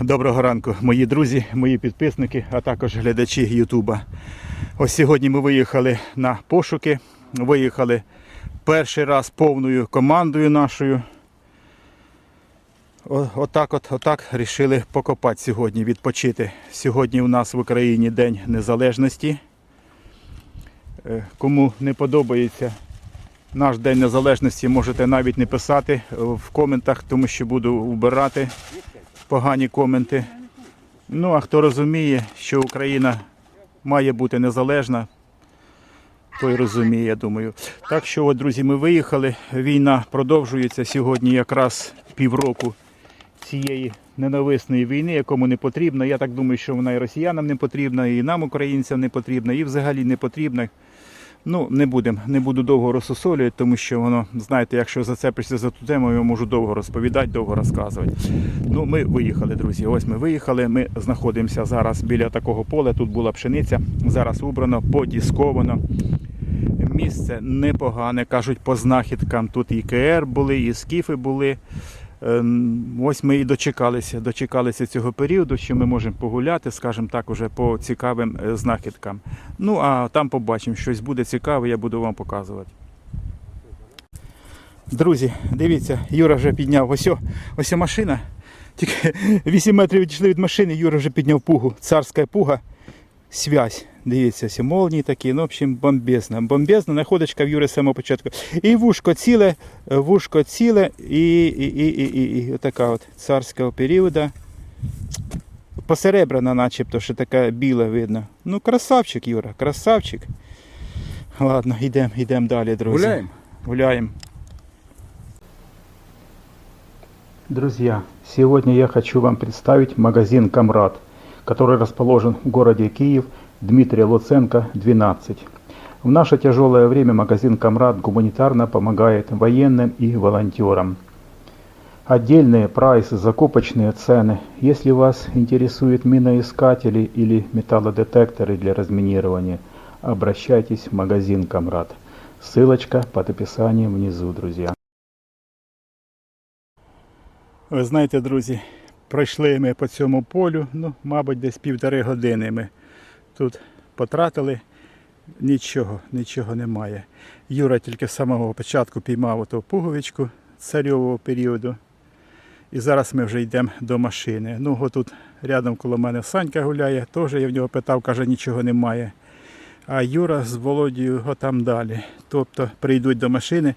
Доброго ранку, мої друзі, мої підписники, а також глядачі Ютуба. Ось сьогодні ми виїхали на пошуки. Виїхали перший раз повною командою нашою. Отак от, отак рішили покопати сьогодні, відпочити. Сьогодні у нас в Україні День Незалежності. Е, Кому не подобається наш День Незалежності, можете навіть не писати в коментах, тому що буду убирати погані коменти. Ну, а хто розуміє, що Україна має бути незалежна, той розуміє, я думаю. Так що, от, друзі, ми виїхали. Війна продовжується сьогодні якраз півроку цієї ненависної війни, якому не потрібно. Я так думаю, що вона і росіянам не потрібна, і нам, українцям, не потрібна, і взагалі не потрібна. Ну, не будемо, не буду довго розсусолювати, тому що воно, знаєте, якщо зацепишся за ту тему, я можу довго розповідати, довго розказувати. Ну, ми виїхали, друзі. Ось ми виїхали. Ми знаходимося зараз біля такого поля. Тут була пшениця. Зараз убрано, подісковано. Місце непогане, кажуть, по знахідкам. Тут і КР були, і скіфи були. Ем, Ось ми і дочекалися, дочекалися цього періоду, що ми можемо погуляти, скажімо так, уже по цікавим е, знахідкам. Ну а там побачимо, щось буде цікаве, я буду вам показувати. Друзі, дивіться, Юра вже підняв ось, ось машина. Тільки 8 метрів відійшли від машини, Юра вже підняв пугу. Царська пуга. Связь. Дивіться, всі молнії такі, ну, в общем, бомбезна. Бомбезна находочка в Юри з самого початку. І вушко ціле, е, вушко ціле, і, і, і, і, і, і отака от царського періоду. Посеребряна начебто, що така біла видно. Ну, красавчик, Юра, красавчик. Ладно, йдемо, йдемо далі, друзі. Гуляем? Гуляем. Друзья, сегодня я хочу вам представить магазин «Камрад», который расположен в городе Киев, Дмитрия Луценко, 12. В наше тяжелое время магазин «Камрад» гуманитарно помогает военным и волонтерам. Отдельные прайсы, закупочные цены. Если вас интересуют миноискатели или металлодетекторы для разминирования, обращайтесь в магазин «Камрад». Ссылочка под описанием внизу, друзья. Ви знаєте, друзі, пройшли ми по цьому полю, ну, мабуть, десь півтори години ми Тут потратили. Нічого, нічого немає. Юра тільки з самого початку піймав оту пуговичку царьового періоду. І зараз ми вже йдемо до машини. Ну, отут рядом коло мене Санька гуляє, теж я в нього питав, каже, нічого немає. А Юра з Володією отам далі. Тобто прийдуть до машини.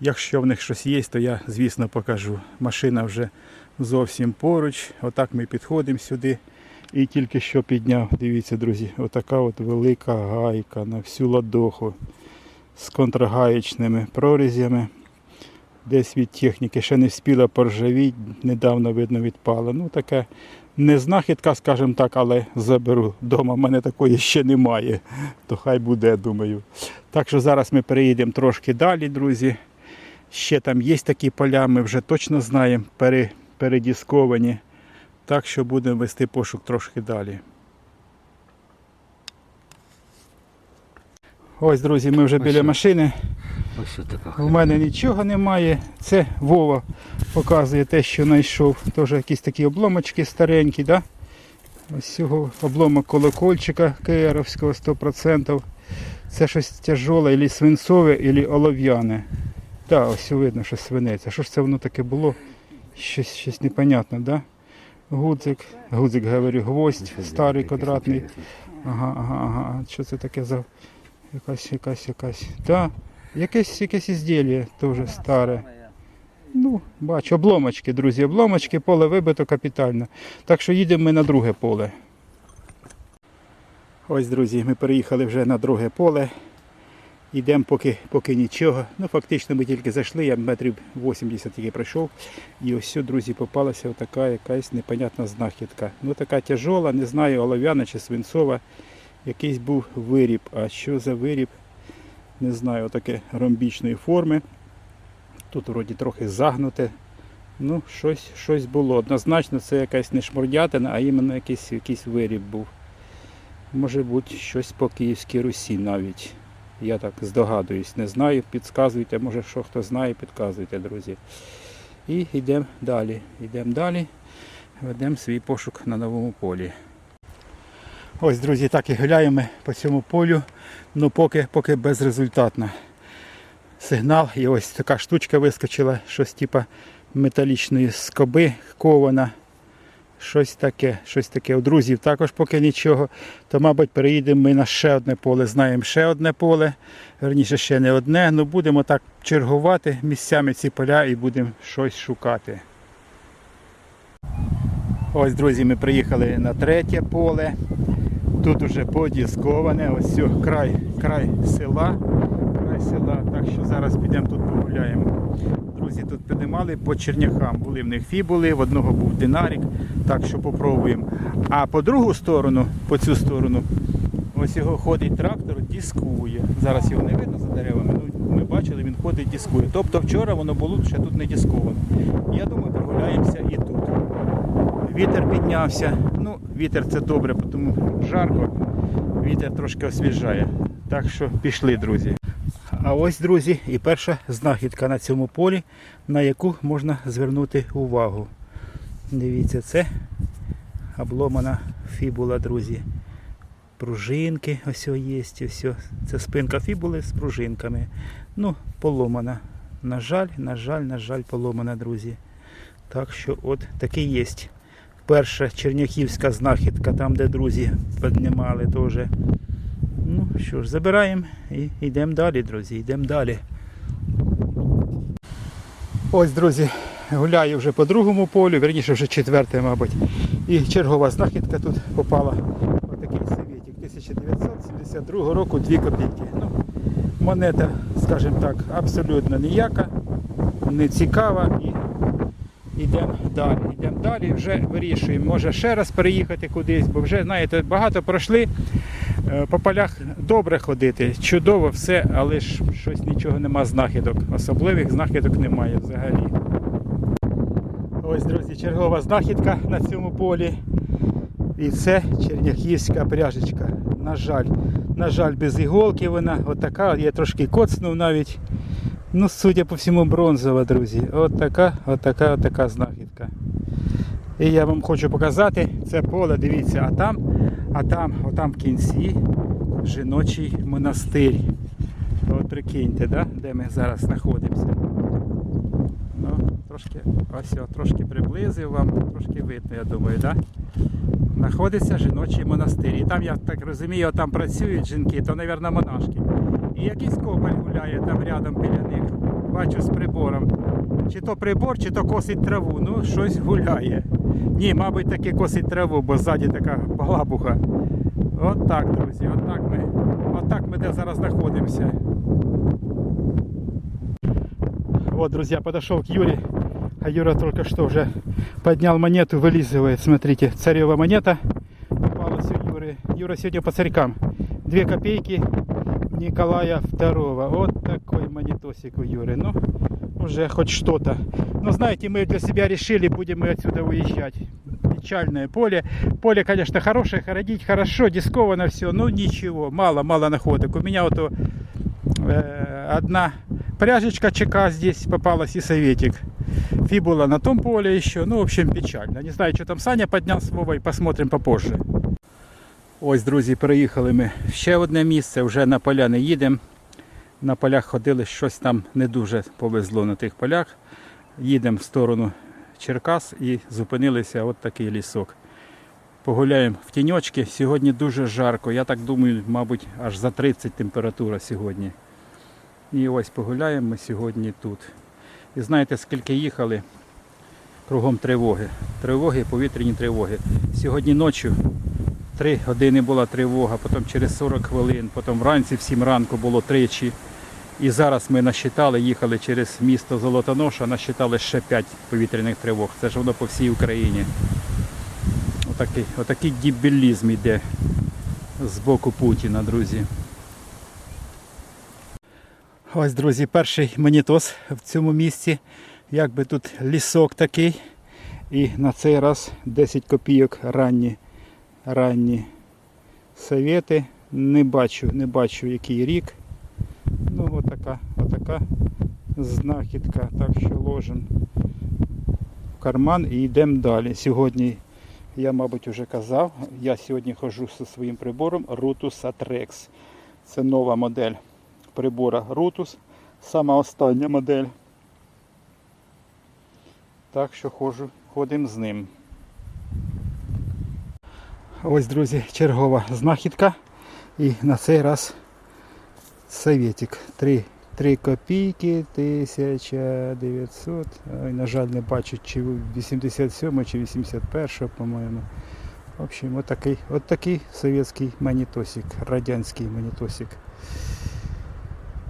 Якщо в них щось є, то я, звісно, покажу. Машина вже зовсім поруч. Отак ми підходимо сюди. І тільки що підняв, дивіться, друзі, отака от велика гайка на всю ладоху з контргаєчними прорізями. Десь від техніки ще не встигла поржавіть, недавно видно відпала. Ну таке не знахідка, скажімо так, але заберу. Дома в мене такої ще немає. То хай буде, думаю. Так що зараз ми переїдемо трошки далі, друзі. Ще там є такі поля, ми вже точно знаємо, пере, передісковані. Так що будемо вести пошук трошки далі. Ось, друзі, ми вже біля що? машини. Ось така. У мене нічого немає. Це Вова показує те, що знайшов. Теж якісь такі обломочки старенькі, да? Ось цього обломок колокольчика КРовського 100%. Це щось тяжоле, або свинцове, або олов'яне. Так, ось видно, що свинець. А що ж це воно таке було? Щось, щось непонятне, да? Гудзик, гудзик, говорю, гвоздь старий квадратний. Ага, ага, ага. Що це таке за якась, якась, якась. Так, якесь, якесь ізділля теж старе. Ну, бачу, обломочки, друзі, обломочки, поле вибито капітально. Так що їдемо ми на друге поле. Ось, друзі, ми переїхали вже на друге поле. Йдемо поки, поки нічого. Ну, фактично ми тільки зайшли, я метрів 80 тільки пройшов. І ось, сюди, друзі, попалася така якась непонятна знахідка. Ну, така тяжола, не знаю, олов'яна чи свинцова. Якийсь був виріб. А що за виріб? Не знаю, таке ромбічної форми. Тут вроді трохи загнуте. Ну, щось, щось було. Однозначно це якась не шмурдятина, а іменно якийсь, якийсь виріб був. Може бути щось по Київській Русі навіть. Я так здогадуюсь, не знаю, підказуйте, може що хто знає, підказуйте, друзі. І йдемо далі. Йдемо далі. ведемо свій пошук на новому полі. Ось, друзі, так і гуляємо по цьому полю, ну поки, поки безрезультатно. Сигнал і ось така штучка вискочила, щось типа металічної скоби кована. Щось таке, щось таке. У друзів також поки нічого. То, мабуть, переїдемо ми на ще одне поле. Знаємо ще одне поле. Верніше ще не одне. Ну будемо так чергувати місцями ці поля і будемо щось шукати. Ось, друзі, ми приїхали на третє поле. Тут уже подісковане. Ось все, край, край села. Край села. Так що зараз підемо тут погуляємо. Друзі, тут піднімали по черняхам. Були в них фібули, в одного був динарік. Так що попробуємо. А по другу сторону, по цю сторону, ось його ходить трактор, дискує. Зараз його не видно за деревами. Ну, ми бачили, він ходить, дискує. Тобто вчора воно було ще тут не дисковано. Я думаю, прогуляємося і тут. Вітер піднявся. Ну, вітер це добре, тому жарко. Вітер трошки освіжає. Так що пішли, друзі. А ось, друзі, і перша знахідка на цьому полі, на яку можна звернути увагу. Дивіться, це обломана фібула, друзі. Пружинки ось є, ось. Це спинка фібули з пружинками. Ну, поломана. На жаль, на жаль, на жаль, поломана, друзі. Так що от такий є. Перша черняхівська знахідка, там де друзі піднімали теж. Що ж, забираємо і йдемо далі, друзі, йдемо далі. Ось, друзі, гуляю вже по другому полю, верніше вже четверте, мабуть. І чергова знахідка тут попала. Отакий совєтик 1972 року, 2 копійки. Ну, монета, скажімо так, абсолютно ніяка, не цікава і йдемо далі. Йдемо далі, вже вирішуємо. Може ще раз переїхати кудись, бо вже, знаєте, багато пройшли. Е, По полях добре ходити, чудово все, але ж щось нічого нема знахідок. Особливих знахідок немає взагалі. Ось, друзі, чергова знахідка на цьому полі. І це черняхівська пряжечка. На жаль, на жаль, без іголки вона. Отака, я трошки коцнув навіть. Ну, судя по всьому, бронзова, друзі. От така, от така, от така знахідка. І я вам хочу показати це поле, дивіться, а там, а там, отам в кінці жіночий монастир. От прикиньте, да? де ми зараз знаходимося. Ну, трошки, ось я трошки приблизив вам, трошки видно, я думаю, да? Знаходиться жіночий монастир. І там, я так розумію, там працюють жінки, то, мабуть, монашки. І якийсь копаль гуляє там рядом біля них Бачу з прибором. Чи то прибор, чи то косить траву. Ну, щось гуляє. Ні, мабуть, таки косить траву, бо ззаді така балабуха. От так, друзі, от так ми. От так ми де зараз знаходимося. Вот, друзья, подошел к Юре. А Юра только что уже поднял монету, вылизывает. Смотрите, царева монета попалась у Юры. Юра сегодня по царькам. Две копейки Николая II. Вот такой монетосик у Юры. Ну, уже хоть что-то. Но знаете, мы для себя решили, будем мы отсюда уезжать. Печальное поле. Поле, конечно, хорошее, ходить хорошо, дисковано все, но ничего, мало-мало находок. У меня вот э, одна пряжечка ЧК здесь попалась и советик. Фибула на том поле еще. Ну, в общем, печально. Не знаю, что там Саня поднял с Вовой, посмотрим попозже. Ось, друзі, приїхали ми в ще одне місце, вже на поля не їдемо. На полях ходили, щось там не дуже повезло на тих полях. Їдемо в сторону Черкас і зупинилися от такий лісок. Погуляємо в тіньочки. Сьогодні дуже жарко. Я так думаю, мабуть, аж за 30 температура сьогодні. І ось погуляємо ми сьогодні тут. І знаєте, скільки їхали? Кругом тривоги. Тривоги, повітряні тривоги. Сьогодні ночі 3 години була тривога, потім через 40 хвилин, потім вранці в 7 ранку було тричі. І зараз ми насчитали, їхали через місто Золотоноша, насчитали ще 5 повітряних тривог. Це ж воно по всій Україні. Отакий, отакий дібілізм йде з боку Путіна, друзі. Ось, друзі, перший монітос в цьому місці. Якби тут лісок такий. І на цей раз 10 копійок ранні, ранні совєти. Не бачу, не бачу який рік. Ну, отака, отака знахідка. Так що ложен. карман і йдемо далі. Сьогодні, я, мабуть, вже казав, я сьогодні ходжу зі своїм прибором Rutus Atrex. Це нова модель прибора Rutus, сама остання модель. Так що ходжу, ходимо з ним. Ось, друзі, чергова знахідка. І на цей раз Советик. 3, 3 копійки 1900. Ой, на жаль, не бачу, чи 87 чи 81, по-моєму. В общем, отакий такий, от совєтський манітосик, радянський манітосик.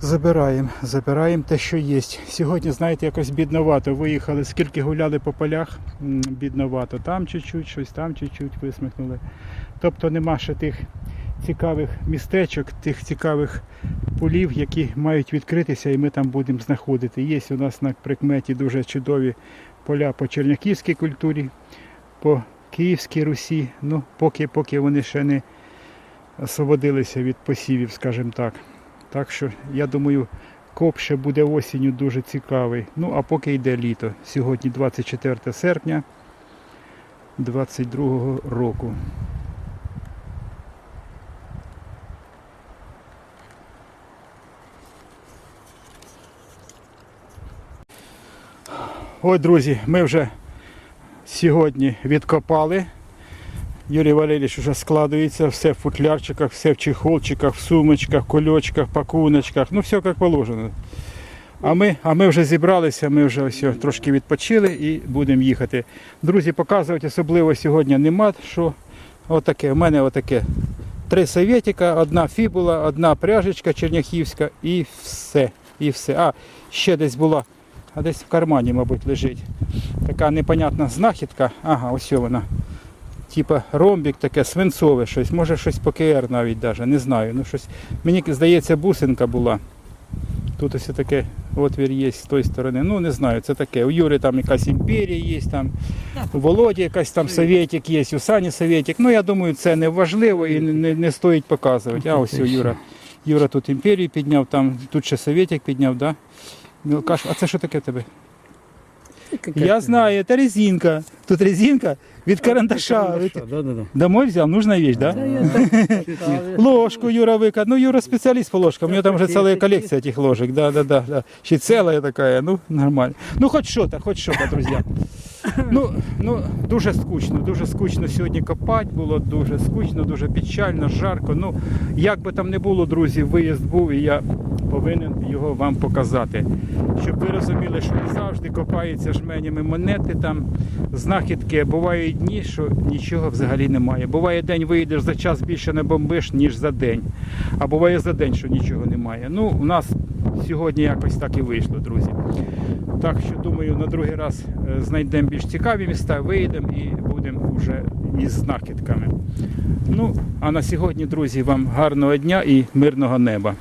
Забираємо, забираємо те, що є. Сьогодні, знаєте, якось бідновато. Виїхали, скільки гуляли по полях, бідновато. Там чуть-чуть, щось там чуть-чуть висмикнули. Тобто нема ще тих цікавих містечок, тих цікавих полів, які мають відкритися, і ми там будемо знаходити. Є у нас на прикметі дуже чудові поля по черняківській культурі, по Київській Русі. Ну, поки, поки вони ще не освободилися від посівів, скажімо так. Так що, я думаю, коп ще буде осінню дуже цікавий. Ну, а поки йде літо. Сьогодні 24 серпня 22 року. Ой, друзі, ми вже сьогодні відкопали. Юрій Валерійович вже складується, все в футлярчиках, все в чехолчиках, в сумочках, кульочках, пакуночках, ну все як положено. А ми, а ми вже зібралися, ми вже ось трошки відпочили і будемо їхати. Друзі, показувати особливо сьогодні нема, що отаке, у мене отаке. Три советика, одна фібула, одна пряжечка черняхівська і все. І все. А, ще десь була, а десь в кармані, мабуть, лежить. Така непонятна знахідка. Ага, ось вона. Типа ромбік таке, свинцове щось, може щось по КР навіть даже, не знаю. Ну, щось, мені здається, бусинка була. Тут ось таке отвір є з тої сторони. Ну не знаю, це таке. У Юри там якась імперія є, там, у Володі якась там совєтик є, у Сані совєтик. Ну я думаю, це не важливо і не, не, не стоїть показувати. А ось у Юра. Юра тут імперію підняв, там, тут ще совєтик підняв, да? Мілкаш, а це що таке в тебе? Я знаю, это резинка. Тут резинка від карандаша. Від- Да, да, да. Домой взяв, нужна вещь, да? Ложку Юра выкат. Ну, Юра спеціаліст по ложкам. У нього там вже ціла колекція цих ложек. Да, да, да, да. Ще ціла така, ну, нормально. Ну, хоч що-то, хоч що-то, друзі. Ну, ну, дуже скучно, дуже скучно сьогодні копати було, дуже скучно, дуже печально, жарко. Ну, як би там не було, друзі, виїзд був і я повинен його вам показати. Щоб ви розуміли, що не завжди копаються жменями монети, там знахідки. Бувають дні, що нічого взагалі немає. Буває день виїдеш за час більше не бомбиш, ніж за день. А буває за день, що нічого немає. Ну, у нас сьогодні якось так і вийшло, друзі. Так що думаю, на другий раз е, знайдемо більш цікаві міста, виїдемо і будемо вже із знахідками. Ну, а на сьогодні, друзі, вам гарного дня і мирного неба.